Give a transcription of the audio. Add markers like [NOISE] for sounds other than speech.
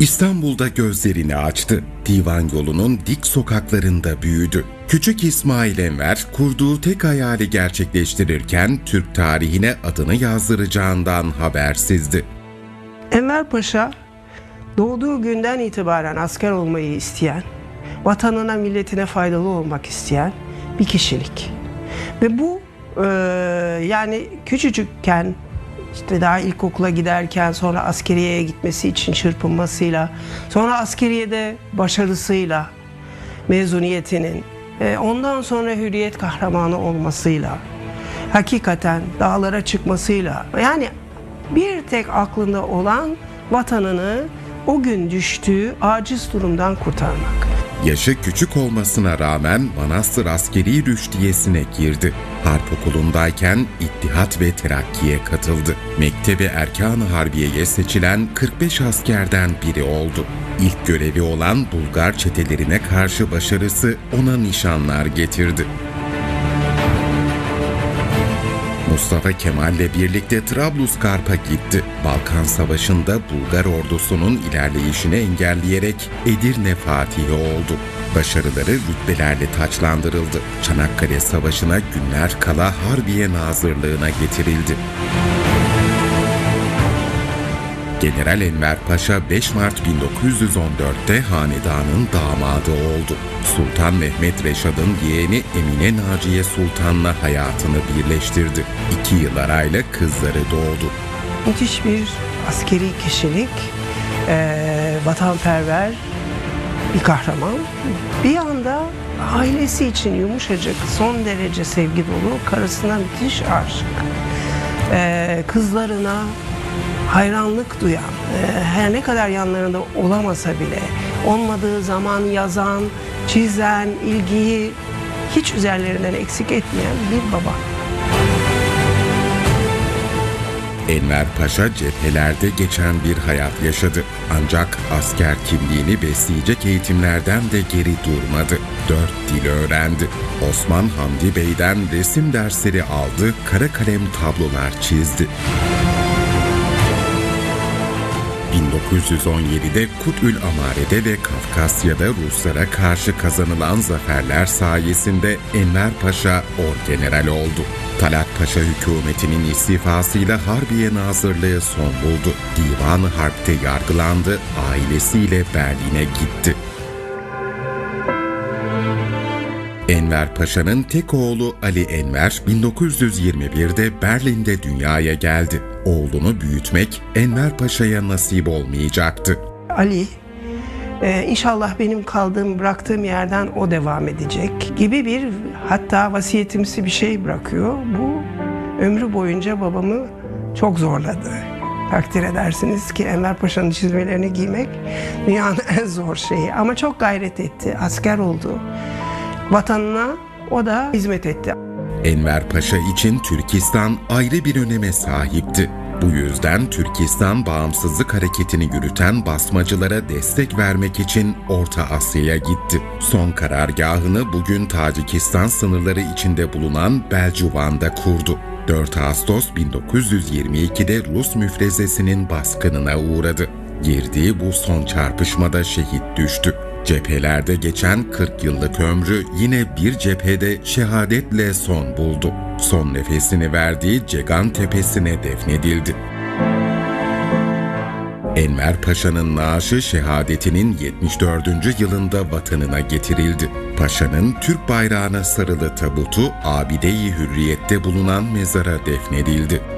İstanbul'da gözlerini açtı. Divan yolunun dik sokaklarında büyüdü. Küçük İsmail Enver kurduğu tek hayali gerçekleştirirken Türk tarihine adını yazdıracağından habersizdi. Enver Paşa doğduğu günden itibaren asker olmayı isteyen, vatanına milletine faydalı olmak isteyen bir kişilik. Ve bu e, yani küçücükken işte daha ilkokula giderken sonra askeriyeye gitmesi için çırpınmasıyla sonra askeriyede başarısıyla mezuniyetinin ondan sonra hürriyet kahramanı olmasıyla hakikaten dağlara çıkmasıyla yani bir tek aklında olan vatanını o gün düştüğü aciz durumdan kurtarmak. Yaşı küçük olmasına rağmen Manastır Askeri Rüştiyesi'ne girdi. Harp okulundayken İttihat ve Terakki'ye katıldı. Mektebi Erkan-ı Harbiye'ye seçilen 45 askerden biri oldu. İlk görevi olan Bulgar çetelerine karşı başarısı ona nişanlar getirdi. Mustafa Kemal'le birlikte Trablusgarp'a gitti. Balkan Savaşı'nda Bulgar ordusunun ilerleyişini engelleyerek Edirne Fatihi oldu. Başarıları rütbelerle taçlandırıldı. Çanakkale Savaşı'na günler kala Harbiye Nazırlığı'na getirildi. General Enver Paşa 5 Mart 1914'te hanedanın damadı oldu. Sultan Mehmet Reşad'ın yeğeni Emine Naciye Sultan'la hayatını birleştirdi. İki yıl arayla kızları doğdu. Müthiş bir askeri kişilik, eee, vatanperver bir kahraman. Bir anda ailesi için yumuşacık, son derece sevgi dolu, karısına müthiş aşık. Kızlarına hayranlık duyan, eee, her ne kadar yanlarında olamasa bile olmadığı zaman yazan, çizen, ilgiyi hiç üzerlerinden eksik etmeyen bir baba. Enver Paşa cephelerde geçen bir hayat yaşadı. Ancak asker kimliğini besleyecek eğitimlerden de geri durmadı. Dört dil öğrendi. Osman Hamdi Bey'den resim dersleri aldı, kara kalem tablolar çizdi. 1917'de Kutül Amare'de ve Kafkasya'da Ruslara karşı kazanılan zaferler sayesinde Enver Paşa orgeneral oldu. Talat Paşa hükümetinin istifasıyla Harbiye Nazırlığı son buldu. Divan-ı Harp'te yargılandı, ailesiyle Berlin'e gitti. Enver Paşa'nın tek oğlu Ali Enver 1921'de Berlin'de dünyaya geldi. Oğlunu büyütmek Enver Paşa'ya nasip olmayacaktı. Ali e, inşallah benim kaldığım bıraktığım yerden o devam edecek gibi bir hatta vasiyetimsi bir şey bırakıyor. Bu ömrü boyunca babamı çok zorladı. Takdir edersiniz ki Enver Paşa'nın çizmelerini giymek dünyanın [LAUGHS] en zor şeyi. Ama çok gayret etti, asker oldu. Vatanına o da hizmet etti. Enver Paşa için Türkistan ayrı bir öneme sahipti. Bu yüzden Türkistan bağımsızlık hareketini yürüten basmacılara destek vermek için Orta Asya'ya gitti. Son karargahını bugün Tacikistan sınırları içinde bulunan Belcuvan'da kurdu. 4 Ağustos 1922'de Rus müfrezesinin baskınına uğradı. Girdiği bu son çarpışmada şehit düştü. Cephelerde geçen 40 yıllık ömrü yine bir cephede şehadetle son buldu. Son nefesini verdiği Cegan Tepesi'ne defnedildi. Enver Paşa'nın naaşı şehadetinin 74. yılında vatanına getirildi. Paşa'nın Türk bayrağına sarılı tabutu Abide-i Hürriyet'te bulunan mezara defnedildi.